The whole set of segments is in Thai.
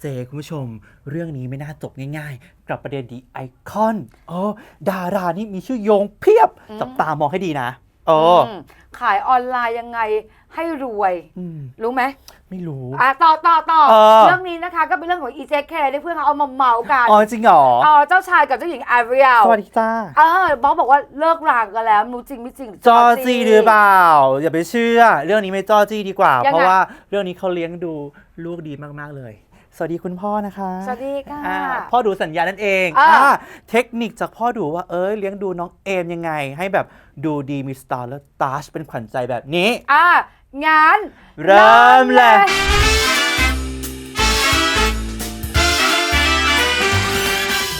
เจคุณผู้ชม เรื่องนี้ไม่น่าจบง่ายๆ กับประเด็นดีไอคอนเออดารานี่มีชื่อโยงเพียบ อืม จับตามองให้ดีนะเอออมขายออนไลน์ยังไงให้รวย อืมรู้ไหมไม่รู้ อะต่อต่อต่อเออ เรื่องนี้นะคะก็เป็นเรื่องของ EJK ที่เพื่อนเขาเอามาเมากันอ๋อจริงเหรอเออเจ้าชายกับเจ้าหญิงอารียลสวัสดีจ้าเออบอสบอกว่าเลิกรางกันแล้วไม่รู้จริงไม่จริง จอจีหรือเปล่า อย่าไปเชื่อ เรื่องนี้ไม่จอจีดีกว่า ยังไง เพราะว่าเรื่องนี้เขาเลี้ยงดูลูกดีมากๆเลย สวัสดีคุณพ่อนะคะสวัสดีค่ะอ่าพ่อดูสัญญานั่นเองอ่าอ่าเทคนิคจากพ่อดูว่าเอ้ยเลี้ยงดูน้องเอมยังไง ให้แบบดูดีมีสไตล์แล้วตาชเป็นขวัญใจแบบนี้ อะงานเริ่มเลย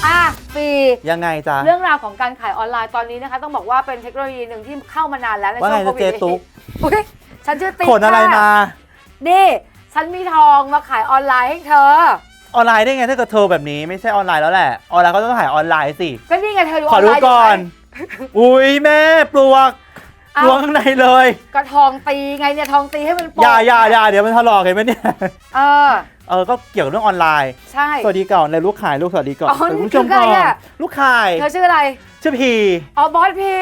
อะปียังไงจ๊ะ เรื่องราวของการขายออนไลน์ตอนนี้นะคะ ต้องบอกว่าเป็นเทคโนโลยีหนึ่งที่เข้ามานานแล้วในว่าช่วไงงโคจะวิเจดตุ๊ก อุ๊ยฉันชื่อติ๊กขนอะไรค่มา นี่ ฉันมีทองมาขายออนไลน์ให้เธอ ออนไลน์ได้ไงถ้าเกิดเธอแบบนี้ไม่ใช่ออนไลน์แล้วแหละ ออนไลน์ก็ต้องขายออนไลน์สิ ก็นี่ไงเธอดูขอดูไลน์ก่อนยู่ไหมอุ้ยแม่ปลวกปเอ้าลวกข้างในเลย ก็ทองตีไงเนี่ยทองตีให้มันโป่งอย่าอย่าอย่าเดี๋ยวมันถลอกเห็นไหมเนี่ย เออ เออ ก็เกี่ยวกับเรื่องออนไลน์ ใช่ สวัสดีก่อนเลยลูกขายลูกสวัสดีก่อนอ๋อสวัสดีนี่คุณผู้ชมคือใครก่อน อะ ลูกขาย เธอชื่ออะไรชื่อพีอ๋อบอสพี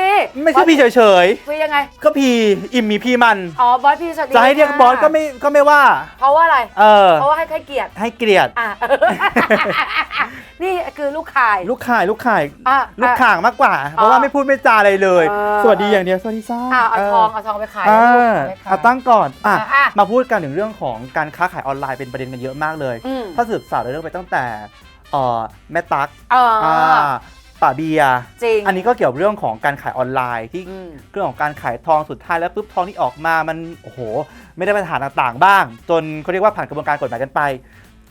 ไม่ใช่พีเฉยพียังไง ๆก็พีอิ่มมีพีมัน อ๋อบอสพีสวัสดีจะให้เรียกค่ะบอสก็ไม่ก็ไม่ว่า เพราะว่าอะไร เออ เพราะว่าให้ใครเกียรติให้เกลียดอะ นี่คือลูกขายลูกขายลูกขาย อะ ลูกข่างมากกว่า เพราะว่าไม่พูดไม่จาอะไรเลย เออ สวัสดีอย่างเดียว สวัสดีจ้าอะเอาทองเอาทองไปขายอ่าเอาไปขาย เอาตั้งก่อนอะอะ มาพูดกันถึงเรื่องของการค้าขายออนไลน์เป็นประเด็นกันเยอะมากเลย อืมถ้าสืบสาวเรื่องไปตั้งแต่เอ่อแม่ตั๊กเออออ่า ป่าเบียร์จริงอันนี้ก็เกี่ยวกับเรื่องของการขายออนไลน์ที่อืม เรื่องของการขายทองสุดท้ายแล้วปุ๊บทองที่ออกมามันโอ้โห ไม่ได้มาตรฐานต่างๆ บ้าง จนเขาเรียกว่าผ่านกระบวนการกฎหมายกันไป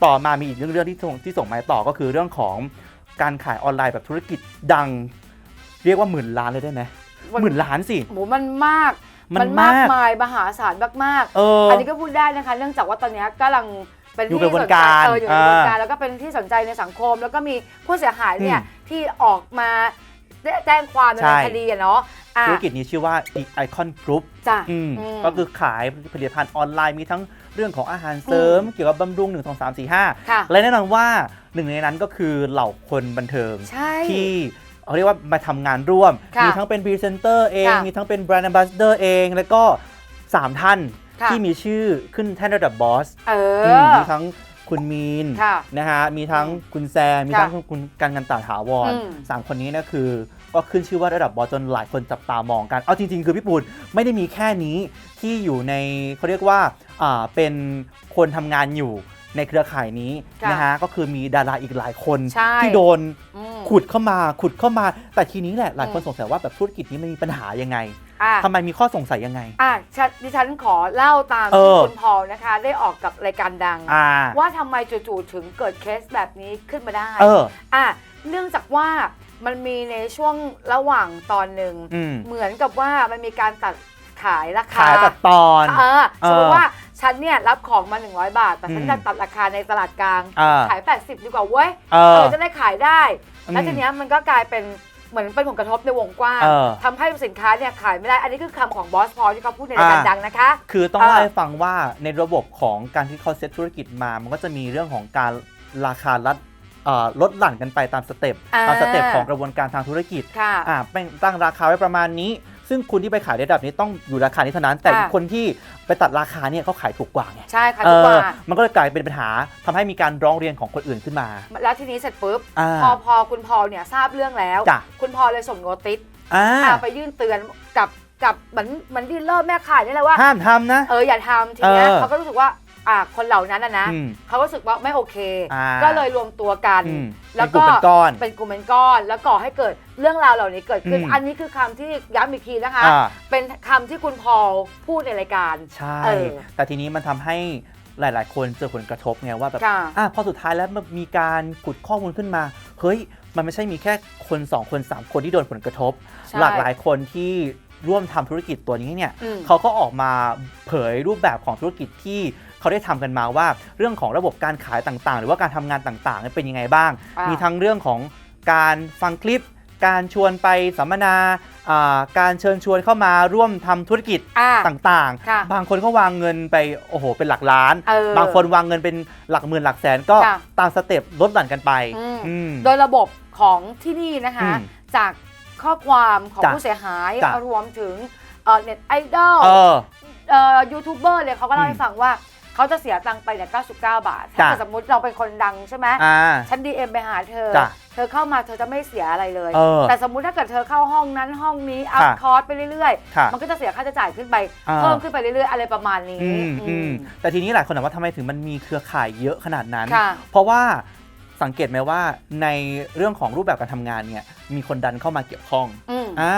ต่อมามีอีกเรื่องเรื่องที่ส่งที่ส่งมาต่อก็คือเรื่องของการขายออนไลน์แบบธุรกิจดัง เรียกว่าหมื่นล้านเลยได้ไหมมัน หมื่นล้านสิ หมูมันมากมันมากมากมายมหาศาลมากเออๆออันนี้ก็พูดได้นะคะ เนื่องจากว่าตอนนี้กำลังเป็นอยู่ที่กระบวสนนใจการเอออยู่ในกระบวนการอ่าแล้วก็เป็นที่สนใจในสังคม แล้วก็มีผู้เสียหายเนี่ยอืม ที่ออกมาแจ้งความดำใช่เนินคดีอะเนาะอะ ธุรกิจนี้ชื่อว่า Icon Group จ้ะอืมอืมก็คือขายผลิตภัณฑ์ออนไลน์มีทั้งเรื่องของอาหารเสริม เกี่ยวกับบำรุง 1 2 3 4 ค่ะ 5 และแน่นอนว่าหนึ่งในนั้นก็คือเหล่าคนบันเทิง ใช่ ที่เขาเรียกว่ามาทำงานร่วม ค่ะมีทั้งเป็นพรีเซนเตอร์เอง ค่ะมีทั้งเป็นแบรนด์ a อ b บ s สเดอร์เอง แล้วก็ 3 ท่านค่ะ ที่มีชื่อขึ้นแท่นระดับ บอสเอมอมีทั้ง คุณมีนค่ะนะฮะมีทั้งคุณแซมมีค่ะทั้งคุณการงานตาถาวรอืม สามคนนี้เนะคือ ก็ขึ้นชื่อว่าระดับบอสจนหลายคนจับตามองกัน เอาจริง ๆ คือพี่ปูนไม่ได้มีแค่นี้ที่อยู่ในเขาเรียกว่าอ่าเป็นคนทำงานอยู่ในเครือข่ายนี้ค่ะนะฮะก็คือมีดาราอีกหลายคนใช่ ที่โดน อืม ขุดเข้ามาขุดเข้ามาแต่ทีนี้แหละหลายคนอืมสงสัยว่าแบบธุรกิจนี้มันมีปัญหายังไง อะ ทำไมมีข้อสงสัยยังไง อะฉันดิฉันขอเล่าตามเอที่อ คุณพอลนะคะ ได้ออกกับรายการดัง อ่า ว่าทำไมจู่ๆถึงเกิดเคสแบบนี้ขึ้นมาได้เออ อะเนื่องจากว่ามันมีในช่วงระหว่างตอนหนึ่ง อืมเหมือนกับว่ามันมีการตัดขายราคาขายตัดตอน เออสมมเอติอว่าฉันเนี่ยรับของมา 100 บาท แต่ฉันอืมจะตัดราคาในตลาดกลาง อ่า ขาย 80 ดีกว่าเว้ยเอเอออจะได้ขายได้ แล้วอืมทีเนี้ยมันก็กลายเป็น เหมือนเป็นผลกระทบในวงกว้างเออ ทำให้สินค้าเนี่ยขายไม่ได้ อันนี้คือคำของบอสพอที่เขาพูดในรายการอ่าดังนะคะ คือต้องเออเล่าให้ฟังว่าในระบบของการที่เขาเซ็ตธุรกิจมา มันก็จะมีเรื่องของการราคาลัดเอ่อลดหลั่นกันไปตามสเต็ปอ่า ตามสเต็ปของกระบวนการทางธุรกิจค่ะ อ่าเป็นตั้งราคาไว้ประมาณนี้ ซึ่งคุณที่ไปขายในระดับนี้ต้องอยู่ราคานี้เท่านั้น แต่ค่ะอีกคนที่ไปตัดราคาเนี่ยเขาขายถูกกว่าไงใช่ค่ะเอทุกอว่ามันก็เลยกลายเป็นปัญหาทำให้มีการร้องเรียนของคนอื่นขึ้นมา แล้วทีนี้เสร็จปุ๊บอ่าพอพอคุณพอลเนี่ยทราบเรื่องแล้วจ้ะคุณพอลเลยส่งโนติสอ่าอ่าไปยื่นเตือนกับกับเหมือนเหมือนดีลเลอร์แม่ขายนี่แหละว่าห้ามทำนะเอออย่าทำทีเนี้ยเออเขาก็รู้สึกว่า อ่าคนเหล่านั้นนะนะอืมเขารู้สึกว่าไม่โอเค อ่าก็เลยรวมตัวกัน อืมแล้วเป็นกลุ่ก็มเป็นก้อนเป็นกลุ่มเป็นก้อน แล้วก่อให้เกิดเรื่องราวเหล่านี้เกิดขึ้น อืมอันนี้คือคำที่ย้ำอีกทีนะคะ อ่า เป็นคำที่คุณพอลพูดในรายการ ใช่ เออแต่ทีนี้มันทำให้หลาย ๆ คนเจอผลกระทบไงว่าแบบค่ะ อะพอสุดท้ายแล้วมันมีการขุดข้อมูลขึ้นมา เฮ้ย มันไม่ใช่มีแค่คน 2 คน 3 คนที่โดนผลกระทบ ใช่ หลากหลายคนที่ร่วมทำธุรกิจตัวนี้เนี่ยอืมเขาก็ออกมาเผยรูปแบบของธุรกิจที่ เขาได้ทำกันมาว่าเรื่องของระบบการขายต่างๆ หรือว่าการทำงานต่างๆเนี่ยเป็นยังไงบ้างอ่ามีมีทั้งเรื่องของการฟังคลิป การชวนไปสัมมนาอ่าการเชิญชวนเข้ามาร่วมทำธุรกิจอ่าต่างค่ะๆบางคนก็วางเงินไปโอ้โหเป็นหลักล้านเออบางคนวางเงินเป็นหลักหมื่นหลักแสนก็ค่ะตามสเต็ปลดหลั่นกันไปอืมอืมโดยระบบของที่นี่นะคะอืมจากข้อความของจ้ะผู้เสียหายจ้ะรวมถึงเอ่อเน็ตไอดอลเออเอ่อยูทูบเบอร์เลยเขาก็เล่าอืมให้ฟังว่า เขาจะเสียตังค์ไปเนี่ย99 บาท ถ้าจ้ะเกิดสมมติเราเป็นคนดังใช่ไหมอ่าฉันดีเอ็มไปหาเธอ จ้ะเธอเข้ามาเธอจะไม่เสียอะไรเลย เออแต่สมมุติถ้าเกิดเธอเข้าห้องนั้นห้องนี้อัพค่ะคอร์สไปเรื่อยค่ะๆ มันก็จะเสียค่าใช้จ่ายขึ้นไปอ่า เพิ่มขึ้นไปเรื่อยๆ อะไรประมาณนี้อืมอือืม ม แต่ทีนี้หลายคนถามว่าทำไมถึงมันมีเครือข่ายเยอะขนาดนั้น ค่ะ เพราะว่าสังเกตไหมว่าในเรื่องของรูปแบบการทำงานเนี่ยมีคนดันเข้ามาเกี่ยวข้องอืม อ่า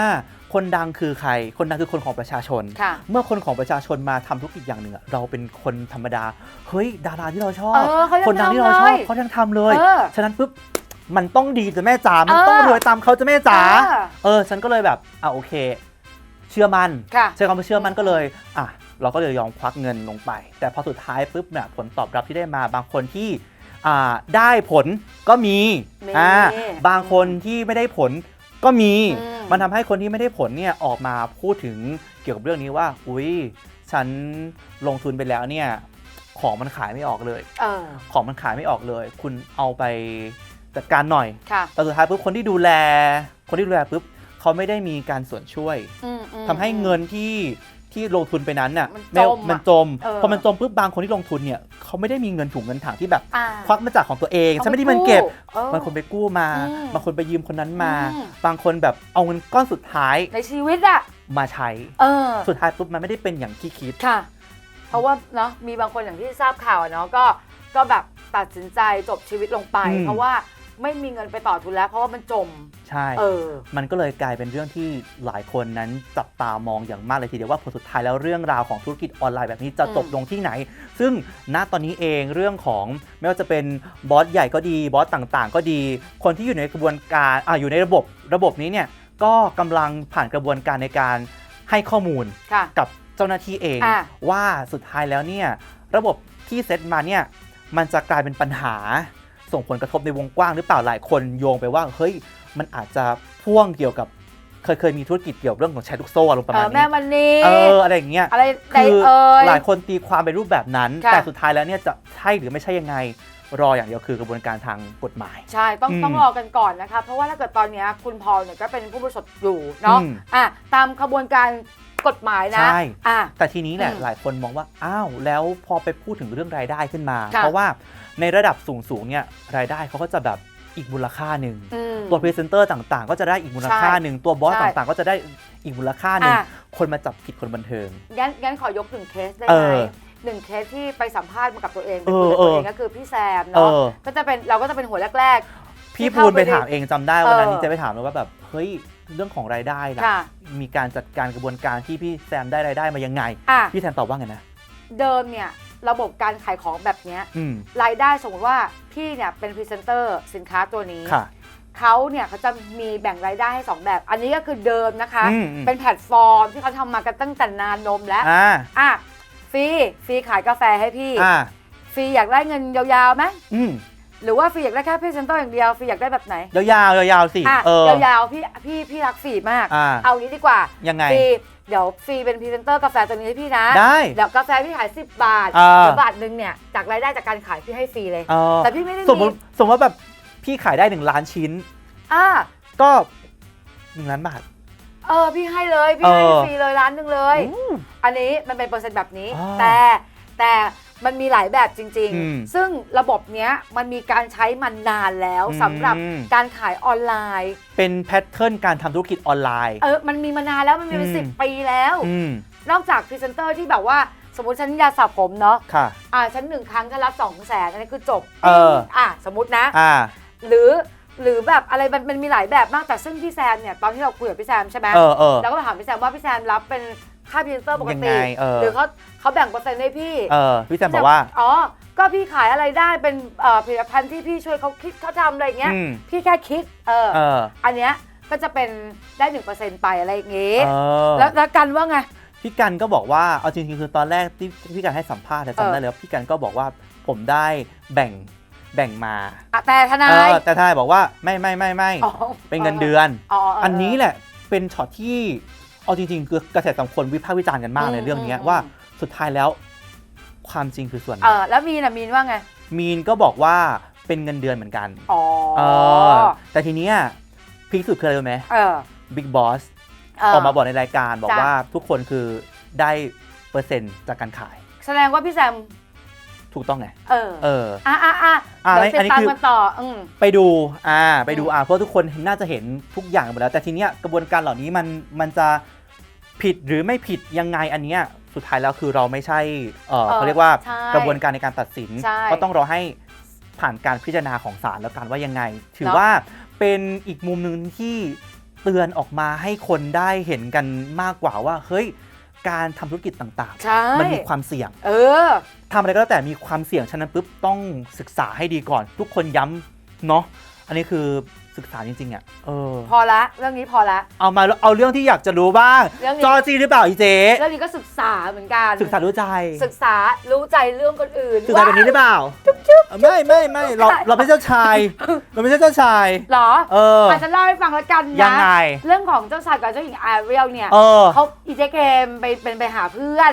คนดังคือใคร คนดังคือคนของประชาชน ค่ะเมื่อคนของประชาชนมาทำธุรกิจอย่างหนึ่งอะเราเป็นคนธรรมดา เฮ้ย ดาราที่เราชอบ เออเขายังคนดังที่ทำเราชเลอบยเขายังทำเลย เออฉะนั้นปุ๊บ มันต้องดีจะแม่จ๋า มันเออต้องรวยตามเขาจะแม่จ๋า เออ เออ ฉันก็เลยแบบอะโอเค เชื่อมั่นค่ะ ใช้คำว่าเชื่อมั่นก็เลย อะ เราก็เลยยอมควักเงินลงไป แต่พอสุดท้ายปุ๊บเนี่ยผลตอบรับที่ได้มาบางคนที่อ่าได้ผลก็มีมีอ่าบางคนที่ไม่ได้ผลก็มี อืม มันทำให้คนที่ไม่ได้ผลเนี่ยออกมาพูดถึงเกี่ยวกับเรื่องนี้ว่า อุ้ยฉันลงทุนไปแล้วเนี่ยของมันขายไม่ออกเลยเออของมันขายไม่ออกเลย คุณเอาไปจัดการหน่อยค่ะแต่สุดท้ายปุ๊บคนที่ดูแล คนที่ดูแลปุ๊บเขาไม่ได้มีการส่วนช่วยอืมอืมทำให้เงินที่ที่ลงทุนไปนั้นน่ะมันไม่จมอะมันจมเออพอมันจมปุ๊บบางคนที่ลงทุนเนี่ย เขาไม่ได้มีเงินถุงเงินถังที่แบบอ่า ควักมาจากของตัวเองอาฉันไม่ได้เงินเก็บเออบางคนไปกู้มา อืมบางคนไปยืมคนนั้นมา อืม บางคนแบบเอาเงินก้อนสุดท้ายในชีวิตอะมาใช้ เออ สุดท้ายปุ๊บมันไม่ได้เป็นอย่างที่คิด ค่ะ เพราะว่าเนาะมีบางคนอย่างที่ทราบข่าวอะเนาะก็ก็แบบตัดสินใจจบชีวิตลงไป อืมเพราะว่า ไม่มีเงินไปต่อทุนแล้ว เพราะว่ามันจม ใช่ เออ มันก็เลยกลายเป็นเรื่องที่หลายคนนั้นจับตามองอย่างมากเลยทีเดียวว่าผลสุดท้ายแล้วเรื่องราวของธุรกิจออนไลน์แบบนี้จะอืมจบลงที่ไหน ซึ่งณตอนนี้เองเรื่องของไม่ว่าจะเป็นบอสใหญ่ก็ดีบอสต่างๆ ก็ดี คนที่อยู่ในกระบวนการอ่าอยู่ในระบบระบบนี้เนี่ยก็กำลังผ่านกระบวนการในการให้ข้อมูลค่ะกับเจ้าหน้าที่เองอะว่าสุดท้ายแล้วเนี่ยระบบที่เซตมาเนี่ยมันจะกลายเป็นปัญหา ส่งผลกระทบในวงกว้างหรือเปล่าหลายคนโยงไปว่าเฮ้ยมันอาจจะพ่วงเกี่ยวกับเคยเคยมีธุรกิจเกี่ยวกับเรื่องของแชร์ลูกโซ่อารมณ์ประเอมาณอแม่นี้มันนี่เอออะไรอย่างเงี้ยอะไรใดคือเอ่ยหลายคนตีความไปรูปแบบนั้นค่ะแต่สุดท้ายแล้วเนี่ยจะใช่หรือไม่ใช่ยังไงรออย่างเดียวคือกระบวนการทางกฎหมาย ใช่ต้องอืมต้องรอกันก่อนนะคะ เพราะว่าถ้าเกิดตอนเนี้ยคุณพอลเนี่ยก็เป็นผู้บริสุทธิ์อยู่เนาะอืมอะตามขบวนการ กฎหมายนะใช่ อะ แต่ทีนี้แหละอืมหลายคนมองว่า อ้าว แล้วพอไปพูดถึงเรื่องรายได้ขึ้นมา ค่ะ เพราะว่าในระดับสูงๆเนี่ยรายได้เขาก็จะแบบอีกมูลค่าหนึ่ง อืม ตัวพรีเซนเตอร์ต่างๆ ก็จะได้อีกมูลค่าหนึ่ง ตัวบอสใช่ต่างๆ ก็จะได้อีกมูลค่าหนึ่ง อะ คนมาจับผิดคนบันเทิง งั้นงั้นขอยกหนึ่งเคสได้เอไหมอหนึ่งเคสที่ไปสัมภาษณ์มากับตัวเองไปเอคุยอกับตัวเองเออก็คือพี่แซมเอเนาะอ ก็จะเป็นเราก็จะเป็นหัวแรก พี่ที่พูนเข้าไปไปถามเองจำได้วันนั้นเออที่เจะไปถามเลยว่าแบบ เฮ้ย เรื่องของรายได้ล่ะค่ะ มีการจัดการกระบวนการที่พี่แซมได้รายได้มายังไงๆอะพี่แซมตอบว่าไงนะเดิมเนี่ยระบบการขายของแบบเนี้ยอืมรายได้สมมติว่าพี่เนี่ยเป็นพรีเซนเตอร์สินค้าตัวนี้ ค่ะ เขาเนี่ยเขาจะมีแบ่งรายได้ให้ 2 แบบ อันนี้ก็คือเดิมนะคะ อืมอืม เป็นแพลตฟอร์มที่เขาทำมากันตั้งแต่นานนมแล้ว อ่าอะฟรีฟรีขายกาแฟให้พี่ อ่าฟรีอยากได้เงินยาวๆไหมอืม หรือว่าฟรีอยากได้แค่พรีเซนเตอร์อย่างเดียวฟรีอยากได้แบบไหนยาวๆยาวๆสิอะเออ ยาวๆพี่พี่พี่รักฟรีมาก อ่า เอางี้ดีกว่ายังไง ฟรีเดี๋ยวฟรีเป็นพรีเซนเตอร์กาแฟตัวนี้ให้พี่นะได้ เดี๋ยวกาแฟพี่ขาย 10 บาทอ่า เดี๋ยวบาทหนึงเนี่ยจากรายได้จากการขายพี่ให้ฟรีเลย เออแต่พี่ไม่ได้สมมมีติสมมติว่าแบบพี่ขายได้หนึ่งล้านชิ้น อ่าก็หนึ่งล้านบาท เออพี่ให้เลยพี่ให้เออ ฟรีเลยร้านหนึ่งเลยอู้อันนี้มันเป็นเปอร์เซ็นต์แบบนี้ อ่าแต่แต่ มันมีหลายแบบจริง อืมๆ ซึ่งระบบเนี้ยมันมีการใช้มันนานแล้วอืม สำหรับการขายออนไลน์ เป็นแพทเทิร์นการทำธุรกิจออนไลน์ เออ มันมีมานานแล้วมันมีเป็นอืม สิบปีแล้ว อืมนอกจากพรีเซนเตอร์ที่แบบว่า สมมติฉันยาสระผมเนาะ ค่ะ อ่าฉันหนึ่งครั้งฉันรับสองแสนอันนี้คือจบเออ อะสมมตินะ อ่า หรือหรือแบบอะไรมันมันมีหลายแบบมากแต่ซึ่งพี่แซมเนี่ยตอนที่เราคุยกับพี่แซมใช่ไหมเออเออ เราก็ไปถามพี่แซมว่าพี่แซมรับเป็น ค่าพรีเซนเตอร์ปกยังติไงเออ หรือเขาเขาแบ่งเปอร์เซ็นต์ให้พี่เออพี่แซมบอกว่า อ๋อ ก็พี่ขายอะไรได้เป็นเอ่อผลิตภัณฑ์ที่พี่ช่วยเขาคิดเขาทำอะไรอย่างเงี้ย อืม พี่แค่คิดเออ เอออันเนี้ยก็จะเป็นได้หนึ่งเปอร์เซ็นต์ไปอะไรอย่างงี้เออแล้วแล้วกันว่าไง พี่กันก็บอกว่าเอาจริงๆคือตอนแรกที่พี่กันให้สัมภาษณ์แต่เออ จำได้เลยว่าพี่กันก็บอกว่าผมได้แบ่งแบ่งมาอะแต่ทนาเอยอแต่ทนายบอกว่าไม่ไม่ไม่ไม่อ๋อเป็นเงินเดือน อ๋ออันนี้แหละเป็นช็อตที่ เอาจริงๆ คือกระแสสังคมวิพากษ์วิจารณ์กันมากในเรื่องเนี้ยอืมว่าสุดท้ายแล้วความจริงคือส่วนไหนเออแล้วมีนอะมีนว่าไง มีนก็บอกว่าเป็นเงินเดือนเหมือนกันอ๋อเออแต่ทีเนี้ยพีคสุดคืออะไรรู้ไหมเออบิ๊กบอสเอออกมาบอกในรายการบอกจ้ะ ว่าทุกคนคือได้เปอร์เซ็นต์จากการขายแสดงว่าพี่แซม ถูกต้องไงเออเออ อะอะอะอะเดี๋ยวอัตินดนี้ตามคือ กันต่ออืม ไปดู อ่า ไปดู อืม อ่า เพราะทุกคนน่าจะเห็นทุกอย่างหมดแล้ว แต่ทีเนี้ยกระบวนการเหล่านี้มัน มันจะ ผิดหรือไม่ผิดยังไงอันเนี้ยสุดท้ายแล้วคือเราไม่ใช่เออเขาเรียกว่าใช่กระบวนการในการตัดสิน ใช่ก็ต้องรอให้ผ่านการพิจารณาของศาลแล้วกันว่ายังไง ถือเนอะว่าเป็นอีกมุมหนึ่งที่เตือนออกมาให้คนได้เห็นกันมากกว่าว่า เฮ้ย การทำธุรกิจต่างใช่ๆ มันมีความเสี่ยง เออ ทำอะไรก็แล้วแต่มีความเสี่ยง ฉะนั้นปุ๊บต้องศึกษาให้ดีก่อน ทุกคนย้ำเนาะอันนี้คือ ศึกษาจริงๆอะเออพอละเรื่องนี้พอละ เอามาเอาเรื่องที่อยากจะรู้บ้างเรื่องนี้ จอจีหรือเปล่าอีเจ๊เรื่องนี้ก็ศึกษาเหมือนกันศึกษารู้ใจ ศึกษารู้ใจเรื่องคนอื่นศึกษาแบบนี้หรือเปล่าไม่ไม่ไม่เราเราไม่ใช่เจ้าชาย เราไม่ใช่เจ้าชายเหรอเอออาจจะเล่าให้ฟังแล้วกันยังนะไง เรื่องของเจ้าชายกับเจ้าหญิงอาเรียลเนี่ยเออ เขาอีเจเคมไปเป็นไปหาเพื่อน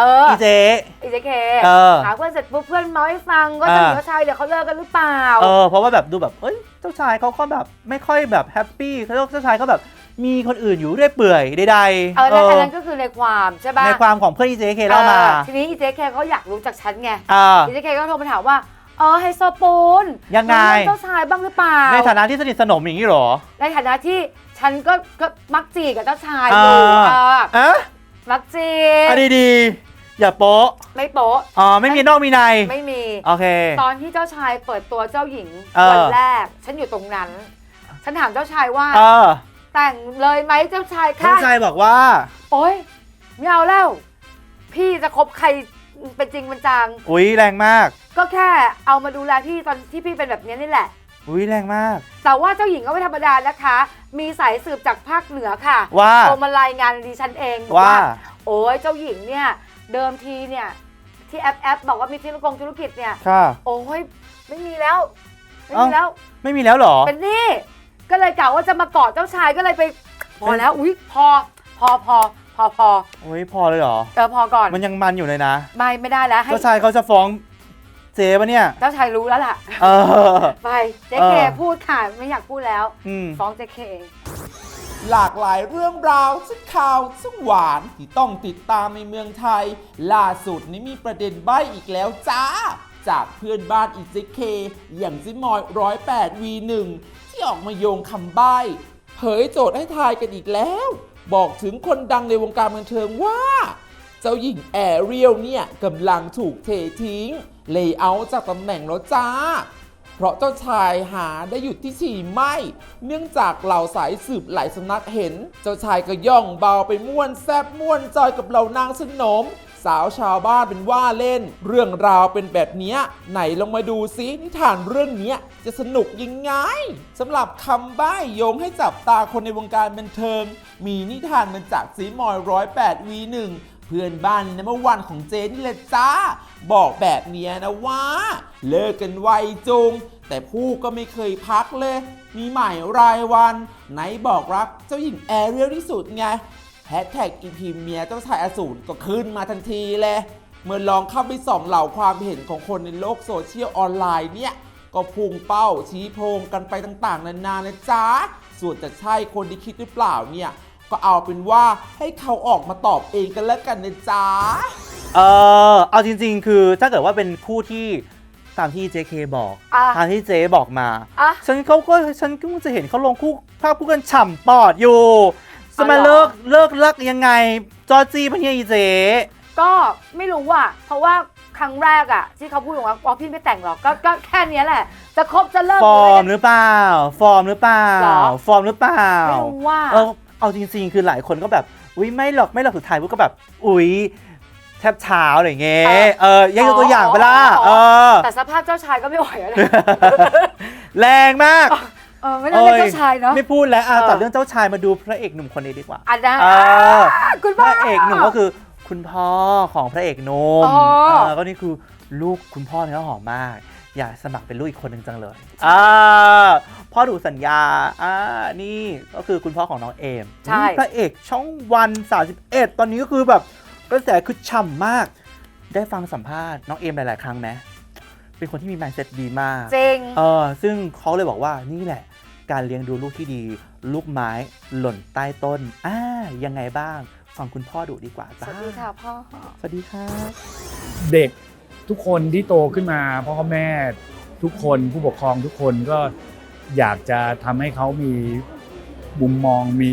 เอออีเจ๊อีเจเคเออ หาเพื่อนเสร็จปุ๊บเพื่อนมาให้ฟังว่าเจ้าหญิงอ่าเจ้าชายเดี๋ยวเขาเลิกกันหรือเปล่า เออเพราะว่าแบบดูแบบเอ้ยเจ้าชายเขาก็แบบไม่ค่อยแบบแฮปปี้เขาเจ้าชายเขาแบบมีคนอื่นอยู่เรื่อยเปื่อยใดๆเออแล้วเออันอนั้นก็คือในความใช่ป่ะในความของเพื่อนอีเจเคเล่ามาออทีนี้อีเจเคเขาอยากรู้จากฉันไงอ่าอีเจเคก็โทรมาถามว่าเออไฮโซปูนยังไงมีเรื่องเจ้าชายบ้างหรือเปล่า ในฐานะที่สนิทสนมอย่างนี้เหรอ ในฐานะที่ฉันก็ก็มักจีกับเจ้าชายอยู่อ่าเอออะมักจีอันดีดีๆ อย่าโป๊ะไม่โป๊ะ อ๋อไม่มีนอกมีในไม่มี โอเค ตอนที่เจ้าชายเปิดตัวเจ้าหญิงเออวันแรก ฉันอยู่ตรงนั้น ฉันถามเจ้าชายว่า เออ แต่งเลยไหมเจ้าชายเจ้าคะชายบอกว่า โอ๊ยไม่เอาแล้ว พี่จะคบใครเป็นจริงเป็นจัง อุ๊ยแรงมาก ก็แค่เอามาดูแลพี่ตอนที่พี่เป็นแบบนี้นี่แหละ อุ๊ยแรงมาก แต่ว่าเจ้าหญิงก็ไม่ธรรมดานะคะ มีสายสืบจากภาคเหนือค่ะว่าโทรมารายงานดิฉันเองบอกว่า โอ้ยเจ้าหญิงเนี่ย เดิมทีเนี่ยที่แอปแอปบอกว่ามีธุรกงธุรกิจเนี่ยค่ะ โอ้ยไม่มีแล้ว ไม่เอ้ามีแล้ว ไม่มีแล้วเหรอ เป็นหนี่ก็เลยกะว่าจะมากอดเจ้าชายก็เลยไป พอแล้วอุ๊ยพอพอพอพอพออุ๊ยพอเลยเหรอ เออพอก่อนมันยังมันอยู่เลยนะไม่ไม่ได้แล้วให้เจ้าชายเขาจะฟ้องเจ๊ปะเนี่ย เจ้าชายรู้แล้วล่ะ เออ ไปเจ๊เคเออ พูดค่ะไม่อยากพูดแล้ว อืมฟ้องเจ๊เค หลากหลายเรื่องราวซึ่งข่าวซึ่งหวานที่ต้องติดตามในเมืองไทย ล่าสุดนี้มีประเด็นใบ้อีกแล้วจ้า จากเพื่อนบ้านอีเจเคอย่างซิมอยร้อยแปดวีหนึ่งที่ออกมาโยงคำใบ้เผยโจทย์ให้ทายกันอีกแล้ว บอกถึงคนดังในวงการบันเทิงว่า เจ้าหญิงแอเรียลเนี่ยกำลังถูกเททิ้ง เลยเอาจากตำแหน่งแล้วจ้า เพราะเจ้าชายหาได้หยุดที่ฉี่ไม่ เนื่องจากเหล่าสายสืบหลายสำนักเห็น เจ้าชายก็ย่องเบาไปม่วนแซบม่วนจอยกับเหล่านางสนม สาวชาวบ้านเป็นว่าเล่น เรื่องราวเป็นแบบนี้ไหนลองมาดูซินิทานเรื่องนี้จะสนุกยังไงสำหรับคำใบ้โยงให้จับตาคนในวงการบันเทิง มีนิทานมาจากซีมอยร้อยแปดวีหนึ่ง พื่อนบ้านในเมื่อวันของเจนี่แหละจ้า บอกแบบเนี้ยนะว่า เลิกกันไวจุง แต่ผู้ก็ไม่เคยพักเลย มีใหม่รายวัน ไหนบอกรักเจ้าหญิงแอเรียลที่สุดไงแฮชแท็กอีพีเมียเจ้าชายอสูรก็ขึ้นมาทันทีเลยเมื่อลองเข้าไปส่องเหล่าความเห็นของคนในโลกโซเชียลออนไลน์เนี่ย ก็พุ่งเป้าชี้โพงกันไปต่างๆ นานานะจ๊ะส่วนจะใช่คนที่คิดหรือเปล่าเนี่ย ก็เอาเป็นว่าให้เขาออกมาตอบเองกันแล้วกันนะจ๊ะ เออเอาจริง ๆ คือถ้าเกิดว่าเป็นคู่ที่ตามที่ JK บอกอะตามที่เจ๊บอกมา อะฉันเขาก็ฉันก็จะเห็นเขาลงคู่ภาพคู่กันฉ่ำปอดอยู่จะมาอ๋อเหรอ เลิกเลิกเลิกยังไง จอจีมันเนี่ยอีเจ๊ก็ไม่รู้อะ เพราะว่าครั้งแรกอะ ที่เขาพูดว่าอ๋อพี่ไม่แต่งหรอกก็ก็แค่เนี้ยแหละ จะคบจะเลิกฟอร์มหหรือรือเปล่า ฟอร์มหรือเปล่าเหรอ ฟอร์มหรือเปล่า ไม่รู้ว่า เออ เอาจริง ๆ คือหลายคนก็แบบ อุ้ยไม่หรอกไม่หรอกสุดท้ายพวกก็แบบ อุ้ยแทบเช้าอะไรอย่างเงี้ยเออเออยังยกตัวอย่างไปละอ๋อเออ แต่สภาพเจ้าชายก็ไม่ไหวแล้วนะแรงมากเออไม่น่าเรียกเจ้าชายเนาะไม่พูดแล้วอะเออตัดเรื่องเจ้าชายมาดูพระเอกหนุ่มคนนี้ดีกว่าอันนั้นเออคุณพพ่อระเอกหนุ่มก็คือคุณพ่อของพระเอกหนุ่มอ๋อเออก็นี่คือลูกคุณพ่อเนื้อหอมมาก อยากสมัครเป็นลูกอีกคนหนึ่งจังเลยอ่า พ่อดูสัญญา อ่า นี่ก็คือคุณพ่อของน้องเอมใช่นี่พระเอกช่องวัน 31 ตอนนี้ก็คือแบบกระแสคือฉ่ำมาก ได้ฟังสัมภาษณ์น้องเอมหลาย ๆ ครั้งไหมเป็นคนที่มี mindset ดีมาก จริง เออซึ่งเขาเลยบอกว่านี่แหละ การเลี้ยงดูลูกที่ดี ลูกไม้หล่นใต้ต้น อ่า ยังไงบ้าง ฟังคุณพ่อดูดีกว่าสจ้าวัสดีค่ะพ่อ สวัสดีครับ เด็กทุกคนที่โตขึ้นมาพ่อแม่ทุกคนผู้ปกครองทุกคนก็ อยากจะทำให้เขามีมุมมองมี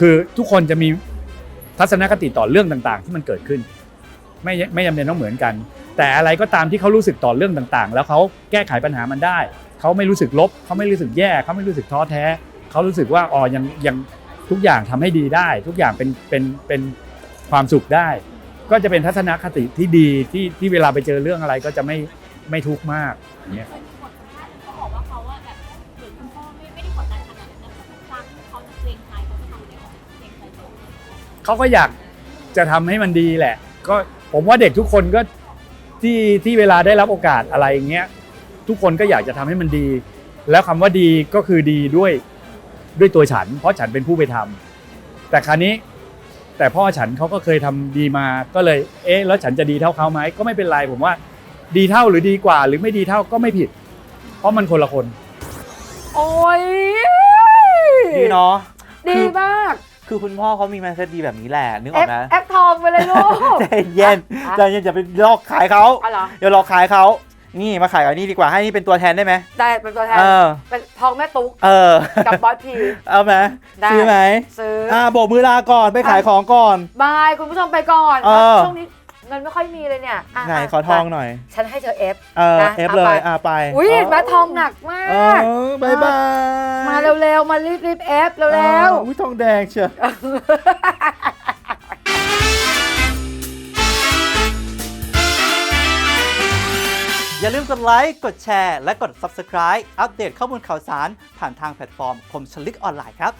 คือทุกคนจะมีทัศนคติต่อเรื่องต่าง ๆ ที่มันเกิดขึ้น ไม่ไม่จำเป็นต้องเหมือนกัน แต่อะไรก็ตามที่เขารู้สึกต่อเรื่องต่างๆ แล้วเขาแก้ไขปัญหามันได้ เขาไม่รู้สึกลบ เขาไม่รู้สึกแย่ เขาไม่รู้สึกท้อแท้ เขารู้สึกว่าอ๋อยังยังทุกอย่างทำให้ดีได้ ทุกอย่างเป็นเป็นเป็นความสุขได้ ก็จะเป็นทัศนคติที่ดีที่ที่เวลาไปเจอเรื่องอะไรก็จะไม่ไม่ทุกข์มากอย่างเงี้ย เขาก็อยากจะทำให้มันดีแหละ ก็ผมว่าเด็กทุกคนก็ที่ที่เวลาได้รับโอกาสอะไรอย่างเงี้ยทุกคนก็อยากจะทำให้มันดี แล้วคำว่าดีก็คือดีด้วยด้วยตัวฉัน เพราะฉันเป็นผู้ไปทำแต่คราวนี้แต่พ่อฉันเขาก็เคยทำดีมาก็เลย เอ๊ะแล้วฉันจะดีเท่าเขาไหมก็ไม่เป็นไรผมว่าดีเท่าหรือดีกว่า หรือไม่ดีเท่าก็ไม่ผิด เพราะมันคนละคน โอ้ยดีเนาะดีมาก คือคุณพ่อเขามี mindset ดีแบบนี้แหละนึกอแออกปไหมแอปทองไปเลยลูก ใจเย็นอะ ใจเย็นอย่าไปหลอกขายเขาอ๋อเหรออย่าหลอกขายเขานี่มาขายกับนี่ดีกว่าให้นี่เป็นตัวแทนได้ไหมได้เป็นตัวแทน เออ เป็นทองแม่ตุ๊กเออ กับบอสพี เอาไหมได้ ซื้อไหมซื้อออ่าโบกมือลาก่อนไปขายของก่อน บายคุณผู้ชมไปก่อนเออ ช่วงนี้ เงินไม่ค่อยมีเลยเนี่ยะไหนะขอทองหน่อย ฉันให้เธอเอฟเออนะเอฟเอาเลไปยอ่าไปอุ้ยเห็นไหมทองหนักมาเอกอบายบาย มาเร็วๆ มารีบรีบๆเอฟเร็วอออุ้ยทองแดงเชียวอย่าลืมกดไลค์ กดแชร์ และกด Subscribe อัปเดตข้อมูลข่าวสาร ผ่านทางแพลตฟอร์ม คมชลิกออนไลน์ครับ